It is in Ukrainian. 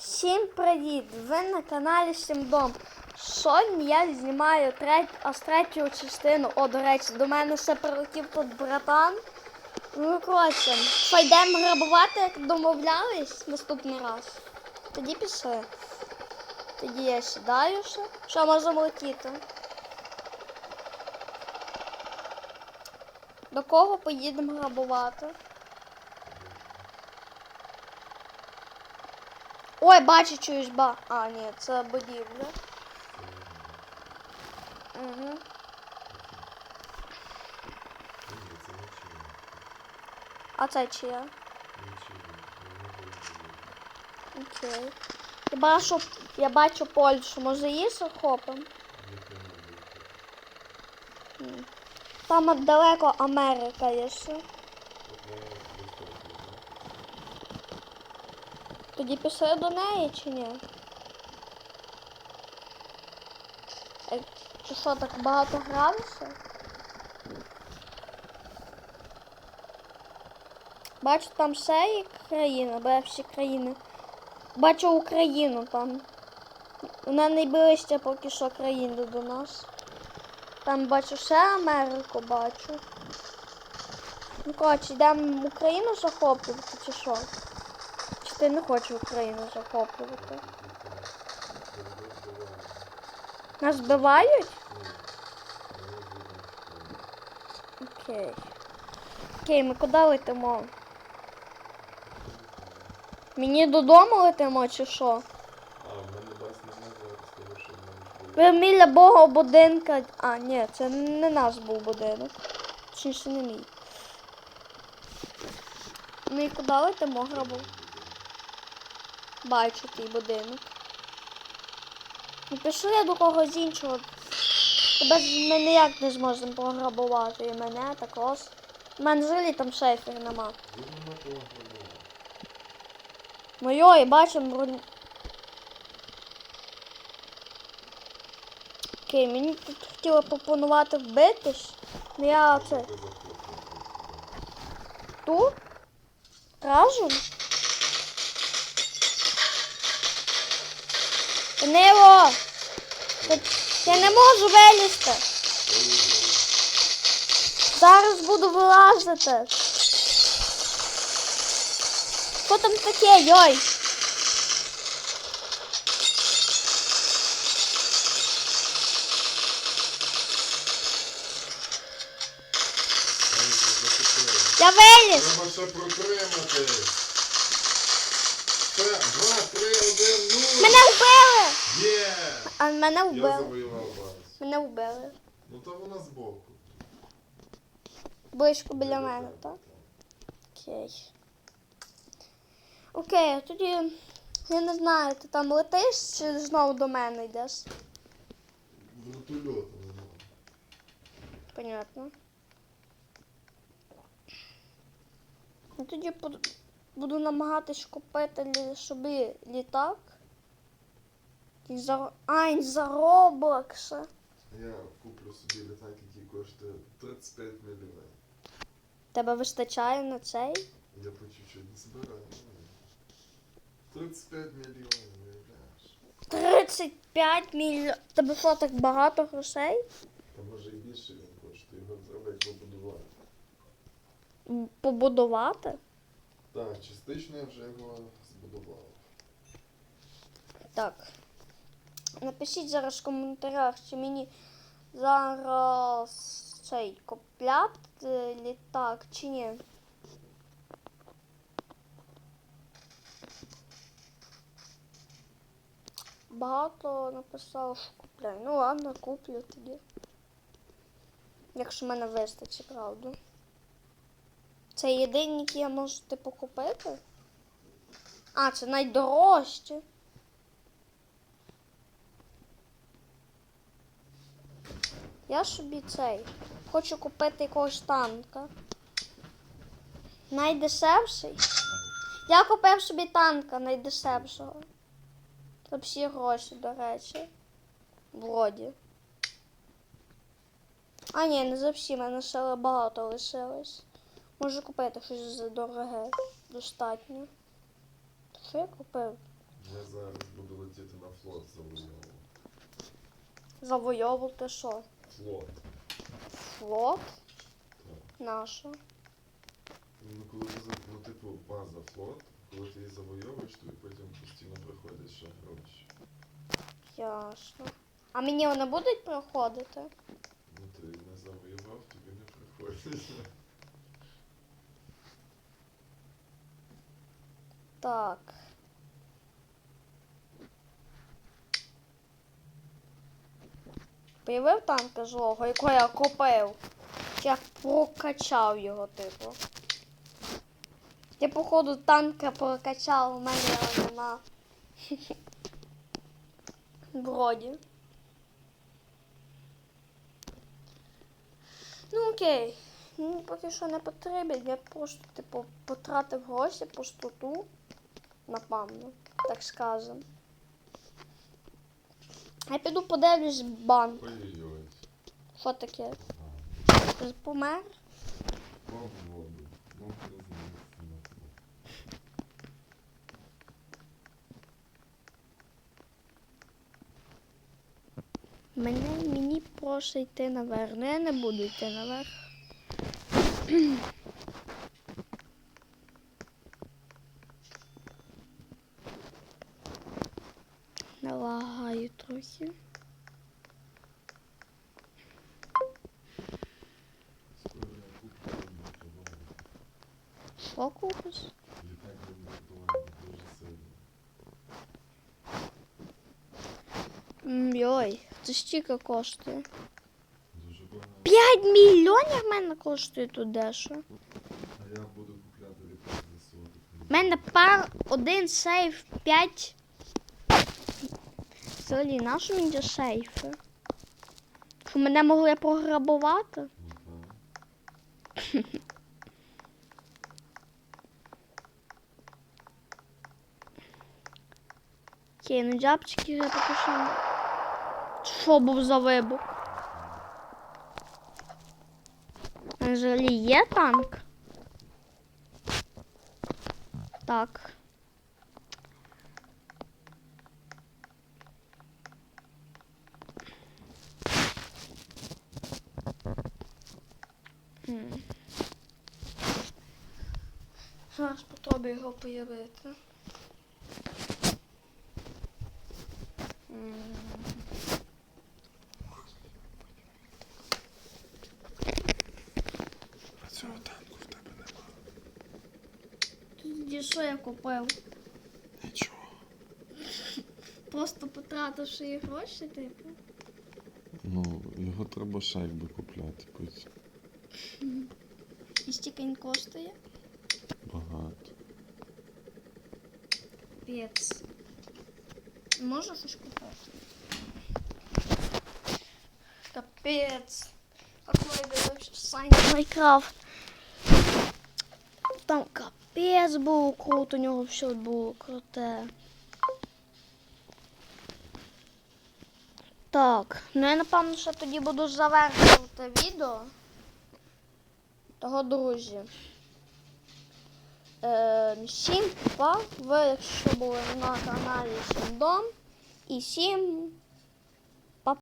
Всім привіт! Ви на каналі Сімдом. Сьогодні я знімаю треть, аж третю частину. О, до речі, до мене ще прилетів тут братан. Ну, коротше, що йдемо грабувати, як домовлялись наступний раз. Тоді пішли. Тоді я сідаю ще. Що можемо летіти? До кого поїдемо грабувати? Ой, бачу, чуєш, ба. А, ні, це будівля. Угу. А це чия? Окей. Я бачу, я бачу Польщу. Може її захопимо? Там далеко Америка є ще. Тоді пішли до неї чи ні? Е, Ти що, так багато грався? Бачу, там ще є країна, бо всі країни. Бачу Україну там. Вона найближча поки що країна до нас. Там бачу ще Америку бачу. Ну, коротше, йдемо Україну захоплювати чи що? Чи ти не хочеш Україну захоплювати? Нас вбивають? Окей. Окей, ми куди летимо? Мені додому летимо чи що? Ви біля Бога будинка. А, ні, це не наш був будинок. Точніше не мій. Ну і куди летимо грабу? Бачу твій будинок. Ну пішли до когось іншого. Ж ми ніяк не зможемо пограбувати. І мене також. У мене взагалі там шейфер нема. Моє, і бачимо бронь. Окей, мені тут хотіли пропонувати вбитись. Ну я це тут разом. Та Я не можу вилізти. Зараз буду вилазити. Що там таке, йой? Я виліз. Треба ще протримати. Два, три, один, ну! Мене вбили! Є! А мене Я вбили. завоював. Мене вбили. Ну то вона збоку. Близько біля мене, так? Окей. Окей, а тоді я не знаю, ти там летиш чи знову до мене йдеш? Вертольотом. ну. Понятно. Ну тоді буду- буду намагатись купити собі літак. І за... А, за Роблокса. Я куплю собі літак, який коштує 35 мільйонів. Тебе вистачає на цей? Я по чуть-чуть не збираю. ну. 35 мільйонів, уявляєш? 35 мільйонів. Тебе що, так багато грошей? Та може і більше він коштує. Його треба як побудувати. Побудувати? Так, частично я вже його збудував. Так. Напишіть зараз в коментарях, чи мені зараз цей купляти літак чи ні. Багато написав, що купляю. Ну ладно, куплю тоді. Якщо мене вистачить, правда. Це єдині, які я можу типу купити. А, це найдорожче. Я собі цей. Хочу купити якогось танка. Найдешевший. Я купив собі танка найдешевшого. За всі гроші, до речі. Вроді. А ні, не за всі, мене ще багато лишилось. Можу купити щось за дороге. Достатньо. Що я купив? Не зараз буду летіти на флот завойовувати. Завойовувати що? Флот. Флот? Так. Нашу. Ну, коли ти за- ну, типу, база флот, коли ти її завойовуєш, тобі потім постійно приходять ще гроші. Ясно. А мені вони будуть приходити? Ну ти не завоював, тобі не приходять. Так. Появив танка злого, якого я купив. Я прокачав його, типу. Я, походу, танка прокачав, у мене нема. Вроді. Ну окей. Ну, поки що не потрібен. Я просто, типу, потратив гроші пустоту. Напевно, так скажем. Я піду подивлюсь банк. Ой-ой-ой. Що таке? Помер? Мене мені прошу йти наверх. Ну я не буду йти наверх. Налагаю трохи. Що купиш? Йой, це стільки коштує. 5 мільйонів в мене коштує тут дещо. А я буду купляти 40 У мене пар один сейф 5. Взагалі, нащо мені ті сейфи? Що мене могли програбувати? Окей, ну джабчики я поки що. Був за вибух? Взагалі є танк? Так. Його появити. А цього танку в тебе нема. Тоді що я купив? Нічого. Просто потративши їх гроші, типу. Ну, його треба ще якби купляти, будь І стільки він коштує. багато. Капець. Можу щось купити? Капець. Какой Саня Майкрафт. Там капець було круто, у нього все було круте. Так, ну я напевно, що тоді буду завершувати відео. Того, друзі. Всім па, ви якщо були на каналі Сімдом. І всім